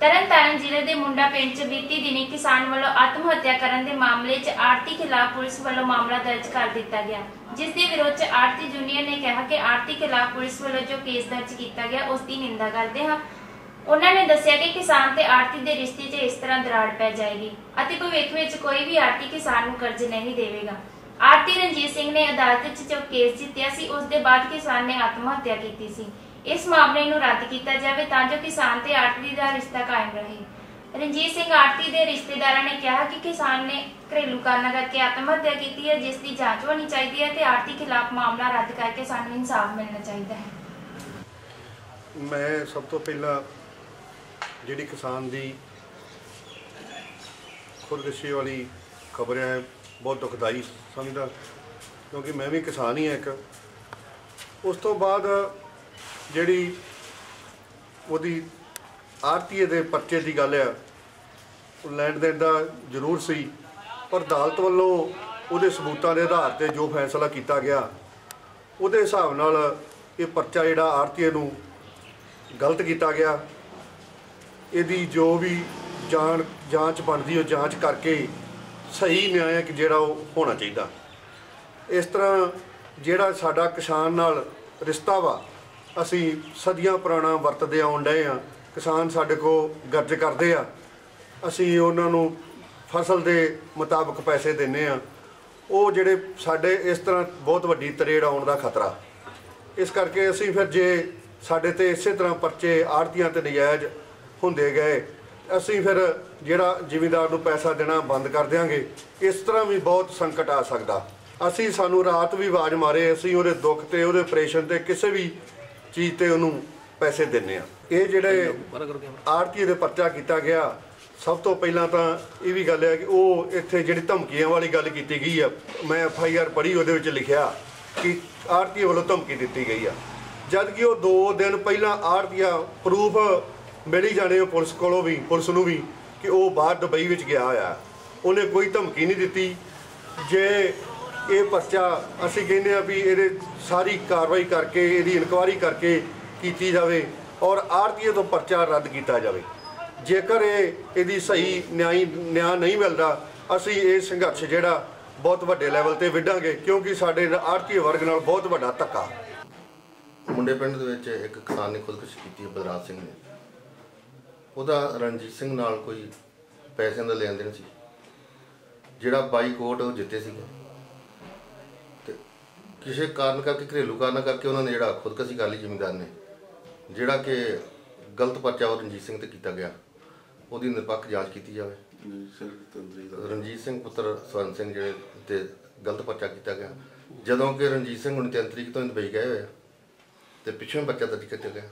ਤਰਨਤਾਰਨ ਜ਼ਿਲ੍ਹੇ ਦੇ ਮੁੰਡਾ ਪਿੰਡ 'ਚ ਬੀਤੀ ਦਿਨੀ ਕਿਸਾਨ ਵੱਲੋਂ ਆਤਮ ਹੱਤਿਆ ਕਰਨ ਦੇ ਮਾਮਲੇ 'ਚ ਆਰਤੀ ਖਿਲਾਫ ਪੁਲਿਸ ਵੱਲੋਂ ਮਾਮਲਾ ਦਰਜ ਕਰ ਦਿੱਤਾ ਗਿਆ। ਜਿਸ ਦੇ ਵਿਰੋਧ 'ਚ ਆਰਤੀ ਜੂਨੀਅਰ ਨੇ ਕਿਹਾ ਕਿ ਆਰਤੀ ਖਿਲਾਫ ਪੁਲਿਸ ਵੱਲੋਂ ਜੋ ਕੇਸ ਦਰਜ ਕੀਤਾ ਗਿਆ, ਉਸ ਦੀ ਨਿੰਦਾ ਕਰਦੇ ਹਾਂ। ਉਹਨਾਂ ਨੇ ਦੱਸਿਆ ਕਿ ਕਿਸਾਨ ਤੇ ਆਰਤੀ ਦੇ ਰਿਸ਼ਤੇ 'ਚ ਇਸ ਤਰ੍ਹਾਂ ਦਰਾੜ ਪੈ ਜਾਏਗੀ ਅਤੇ ਭਵਿੱਖ ਵਿੱਚ ਕੋਈ ਵੀ ਆਰਤੀ ਕਿਸਾਨ ਨੂੰ ਕਰਜ਼ ਨਹੀਂ ਦੇਵੇਗਾ। ਆਰਤੀ ਰਣਜੀਤ ਸਿੰਘ ਨੇ ਅਦਾਲਤ 'ਚ ਜੋ ਕੇਸ ਜਿੱਤਿਆ ਸੀ, ਉਸ ਦੇ ਬਾਅਦ ਕਿਸਾਨ ਨੇ ਆਤਮ ਹੱਤਿਆ ਕੀਤੀ ਸੀ। ਇਸ ਮਾਮਲੇ ਨੂੰ ਰੱਦ ਕੀਤਾ ਜਾਵੇ ਤਾਂ ਜੋ ਕਿਸਾਨ ਤੇ ਆਰਤੀ ਦਾ ਰਿਸ਼ਤਾ ਕਾਇਮ ਰਹੇ। ਰਣਜੀਤ ਸਿੰਘ ਆਰਤੀ ਦੇ ਰਿਸ਼ਤੇਦਾਰਾਂ ਨੇ ਕਿਹਾ ਕਿ ਕਿਸਾਨ ਨੇ ਘਰੇਲੂ ਕਾਰਨਾਂ ਕਰਕੇ ਆਤਮ ਹੱਤਿਆ ਕੀਤੀ ਹੈ, ਜਿਸ ਦੀ ਜਾਂਚ ਹੋਣੀ ਚਾਹੀਦੀ ਹੈ ਤੇ ਆਰਤੀ ਖਿਲਾਫ ਮਾਮਲਾ ਰੱਦ ਕਰਕੇ ਸਾਨੂੰ ਇਨਸਾਫ ਮਿਲਣਾ ਚਾਹੀਦਾ ਹੈ। ਮੈਂ ਸਭ ਤੋਂ ਪਹਿਲਾਂ ਜਿਹੜੀ ਕਿਸਾਨ ਦੀ ਖੁਦਕੁਸ਼ੀ ਵਾਲੀ ਖਬਰ ਹੈ, ਬਹੁਤ ਦੁਖਦਾਈ ਸਮਝਦਾ, ਕਿਉਂਕਿ ਮੈਂ ਵੀ ਕਿਸਾਨ ਹੀ ਹਾਂ ਇੱਕ। ਉਸ ਤੋਂ ਬਾਅਦ ਜਿਹੜੀ ਉਹਦੀ ਆਰਤੀਏ ਦੇ ਪਰਚੇ ਦੀ ਗੱਲ ਆ, ਉਹ ਲੈਣ ਦੇਣ ਦਾ ਜ਼ਰੂਰ ਸੀ, ਪਰ ਅਦਾਲਤ ਵੱਲੋਂ ਉਹਦੇ ਸਬੂਤਾਂ ਦੇ ਆਧਾਰ ਤੇ ਜੋ ਫੈਸਲਾ ਕੀਤਾ ਗਿਆ, ਉਹਦੇ ਹਿਸਾਬ ਨਾਲ ਇਹ ਪਰਚਾ ਜਿਹੜਾ ਆਰਤੀਏ ਨੂੰ ਗਲਤ ਕੀਤਾ ਗਿਆ। ਇਹਦੀ ਜੋ ਵੀ ਜਾਣ, ਜਾਂਚ ਬਣਦੀ ਉਹ ਜਾਂਚ ਕਰਕੇ ਸਹੀ ਨਿਆਂ ਜਿਹੜਾ ਉਹ ਹੋਣਾ ਚਾਹੀਦਾ। ਇਸ ਤਰ੍ਹਾਂ ਜਿਹੜਾ ਸਾਡਾ ਕਿਸਾਨ ਨਾਲ ਰਿਸ਼ਤਾ ਵਾ ਅਸੀਂ ਸਦੀਆਂ ਪੁਰਾਣਾ ਵਰਤਦੇ ਆਉਣ ਡਏ ਆ ਕਿਸਾਨ ਸਾਡੇ ਕੋਲ ਗਰਜ ਕਰਦੇ ਆ। ਅਸੀਂ ਉਹਨਾਂ ਨੂੰ ਫਸਲ ਦੇ ਮੁਤਾਬਕ ਪੈਸੇ ਦਿੰਨੇ ਆ ਉਹ ਜਿਹੜੇ ਸਾਡੇ ਇਸ ਤਰ੍ਹਾਂ ਬਹੁਤ ਵੱਡੀ ਤਰੇੜ ਆਉਣ ਦਾ ਖਤਰਾ। ਇਸ ਕਰਕੇ ਅਸੀਂ ਫਿਰ ਜੇ ਸਾਡੇ ਤੇ ਇਸੇ ਤਰ੍ਹਾਂ ਪਰਚੇ ਆੜਤੀਆਂ ਤੇ ਨਜਾਇਜ਼ ਹੁੰਦੇ ਗਏ, ਅਸੀਂ ਫਿਰ ਜਿਹੜਾ ਜ਼ਿਮੀਂਦਾਰ ਨੂੰ ਪੈਸਾ ਦੇਣਾ ਬੰਦ ਕਰ ਦਿਆਂਗੇ। ਇਸ ਤਰ੍ਹਾਂ ਵੀ ਬਹੁਤ ਸੰਕਟ ਆ ਸਕਦਾ। ਅਸੀਂ ਸਾਨੂੰ ਰਾਤ ਵੀ ਆਵਾਜ਼ ਮਾਰੇ, ਅਸੀਂ ਉਹਦੇ ਦੁੱਖ ਤੇ, ਉਹਦੇ ਆਪਰੇਸ਼ਨ ਤੇ ਕਿਸੇ ਵੀ ਚੀਜ਼ ਤੇ ਉਹਨੂੰ ਪੈਸੇ ਦਿੰਨੇ ਆ। ਇਹ ਜਿਹੜੇ ਆੜਤੀ ਦੇ ਪਰਚਾ ਕੀਤਾ ਗਿਆ ਸਭ ਤੋਂ ਪਹਿਲਾਂ ਤਾਂ ਇਹ ਵੀ ਗੱਲ ਹੈ ਕਿ ਉਹ ਇੱਥੇ ਜਿਹੜੀ ਧਮਕੀਆਂ ਵਾਲੀ ਗੱਲ ਕੀਤੀ ਗਈ ਆ ਮੈਂ ਐਫ ਆਈ ਆਰ ਪੜ੍ਹੀ ਉਹਦੇ ਵਿੱਚ ਲਿਖਿਆ ਕਿ ਆੜਤੀ ਵੱਲੋਂ ਧਮਕੀ ਦਿੱਤੀ ਗਈ ਆ। ਜਦ ਕਿ ਉਹ 2 ਦਿਨ ਪਹਿਲਾਂ ਆੜਤੀਆ ਪ੍ਰੂਫ ਮਿਲੀ ਜਾਣੇ ਉਹ ਪੁਲਿਸ ਕੋਲੋਂ ਵੀ ਪੁਲਿਸ ਨੂੰ ਵੀ ਕਿ ਉਹ ਬਾਹਰ ਦੁਬਈ ਵਿੱਚ ਗਿਆ ਹੋਇਆ। ਉਹਨੇ ਕੋਈ ਧਮਕੀ ਨਹੀਂ ਦਿੱਤੀ। ਜੇ ਇਹ ਪਰਚਾ ਅਸੀਂ ਕਹਿੰਦੇ ਆ ਵੀ ਇਹਦੇ ਸਾਰੀ ਕਾਰਵਾਈ ਕਰਕੇ, ਇਹਦੀ ਇਨਕੁਆਇਰੀ ਕਰਕੇ ਕੀਤੀ ਜਾਵੇ ਔਰ ਆਰਤੀਏ ਤੋਂ ਪਰਚਾ ਰੱਦ ਕੀਤਾ ਜਾਵੇ। ਜੇਕਰ ਇਹ, ਇਹਦੀ ਸਹੀ ਨਿਆਈ ਨਿਆਂ ਨਹੀਂ ਮਿਲਦਾ, ਅਸੀਂ ਇਹ ਸੰਘਰਸ਼ ਜਿਹੜਾ ਬਹੁਤ ਵੱਡੇ ਲੈਵਲ ਤੇ ਵਿੱਢਾਂਗੇ ਕਿਉਂਕਿ ਸਾਡੇ ਆਰਤੀਏ ਵਰਗ ਨਾਲ ਬਹੁਤ ਵੱਡਾ ਧੱਕਾ। ਮੁੰਡੇ ਪਿੰਡ ਦੇ ਵਿੱਚ ਇੱਕ ਕਿਸਾਨ ਨੇ ਖੁਦਕੁਸ਼ੀ ਕੀਤੀ ਹੈ, ਬਲਰਾਜ ਸਿੰਘ ਨੇ। ਉਹਦਾ ਰਣਜੀਤ ਸਿੰਘ ਨਾਲ ਕੋਈ ਪੈਸਿਆਂ ਦਾ ਲੈਣ ਦੇਣ ਸੀ। ਜਿਹੜਾ ਬਾਈ ਕੋਟ ਉਹ ਜਿੱਤੇ ਸੀਗੇ। ਕਿਸੇ ਕਾਰਨ ਕਰਕੇ ਘਰੇਲੂ ਕਾਰਨ ਕਰਕੇ ਉਹਨਾਂ ਨੇ ਜਿਹੜਾ ਖੁਦਕੁਸ਼ੀ ਕਰ ਲਈ ਜ਼ਿਮੀਂਦਾਰ ਨੇ ਜਿਹੜਾ ਕਿ ਗਲਤ ਪਰਚਾ ਉਹ ਰਣਜੀਤ ਸਿੰਘ ਤੇ ਕੀਤਾ ਗਿਆ। ਉਹਦੀ ਨਿਰਪੱਖ ਜਾਂਚ ਕੀਤੀ ਜਾਵੇ। ਰਣਜੀਤ ਸਿੰਘ ਪੁੱਤਰ ਸਵਰਨ ਸਿੰਘ ਜਿਹੜੇ ਤੇ ਗਲਤ ਪਰਚਾ ਕੀਤਾ ਗਿਆ। ਜਦੋਂ ਕਿ ਰਣਜੀਤ ਸਿੰਘ ਹੁਣ 3 ਤਰੀਕ ਤੋਂ ਦੁਬਈ ਗਏ ਹੋਏ ਤੇ ਪਿੱਛੋਂ ਬੱਚਾ ਦਰਜ ਕੀਤਾ ਗਿਆ।